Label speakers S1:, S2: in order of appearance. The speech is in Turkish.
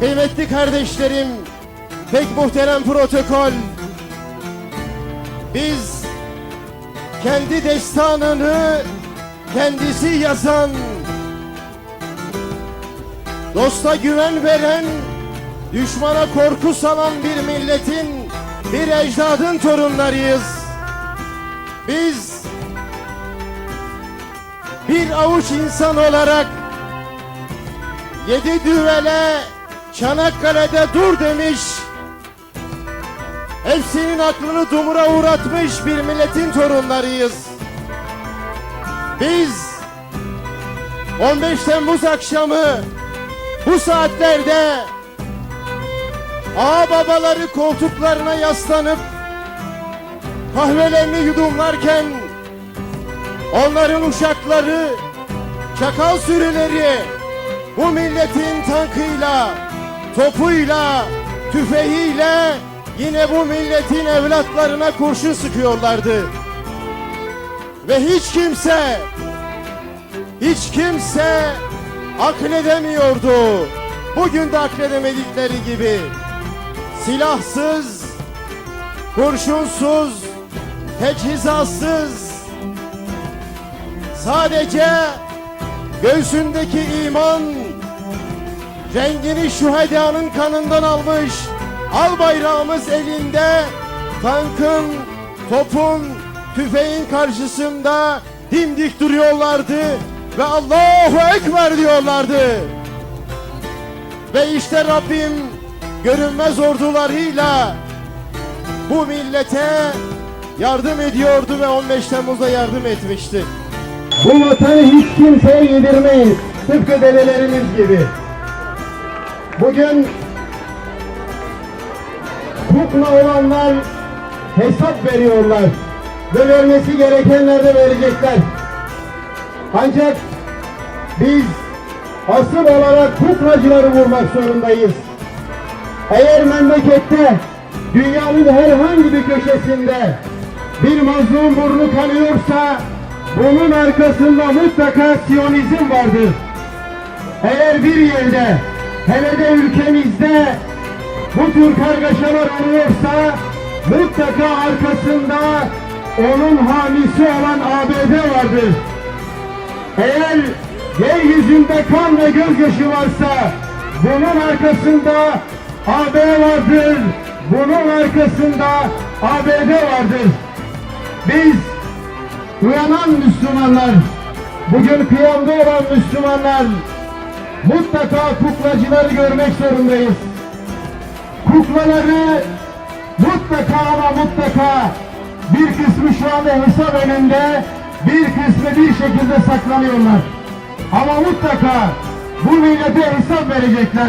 S1: Kıymetli kardeşlerim, pek muhterem protokol, biz kendi destanını kendisi yazan, dosta güven veren, düşmana korku salan bir milletin, bir ecdadın torunlarıyız. Biz bir avuç insan olarak yedi düvele Çanakkale'de dur demiş. Hepsinin aklını dumura uğratmış bir milletin torunlarıyız. Biz 15 Temmuz akşamı bu saatlerde ağa babaları koltuklarına yaslanıp kahvelerini yudumlarken onların uşakları, çakal sürüleri bu milletin tankıyla, topuyla, tüfeğiyle yine bu milletin evlatlarına kurşun sıkıyorlardı. Ve hiç kimse, hiç kimse akledemiyordu. Bugün de akledemedikleri gibi silahsız, kurşunsuz, teçhizatsız, sadece göğsündeki iman rengini şuhedanın kanından almış al bayrağımız elinde tankın, topun, tüfeğin karşısında dimdik duruyorlardı ve Allahu Ekber diyorlardı. Ve işte Rabbim görünmez ordularıyla bu millete yardım ediyordu ve 15 Temmuz'da yardım etmişti. Bu vatanı hiç kimseye yedirmeyiz. Tıpkı dedelerimiz gibi. Bugün kukla olanlar hesap veriyorlar. Ve vermesi gerekenler de verecekler. Ancak biz asıl olarak kuklacıları vurmak zorundayız. Eğer memlekette dünyanın herhangi bir köşesinde bir mazlum burnu kanıyorsa bunun arkasında mutlaka Siyonizm vardır. Eğer bir yerde hele de ülkemizde bu tür kargaşalar oluyorsa mutlaka arkasında onun hamisi olan ABD vardır. Eğer yeryüzünde kan ve gözyaşı varsa bunun arkasında AB vardır. Bunun arkasında ABD vardır. Biz uyanan Müslümanlar, bugün kıyamda olan Müslümanlar mutlaka kuklacıları görmek zorundayız. Kuklaları mutlaka ama mutlaka bir kısmı şu anda hesap önünde, bir kısmı bir şekilde saklanıyorlar. Ama mutlaka bu millete hesap verecekler.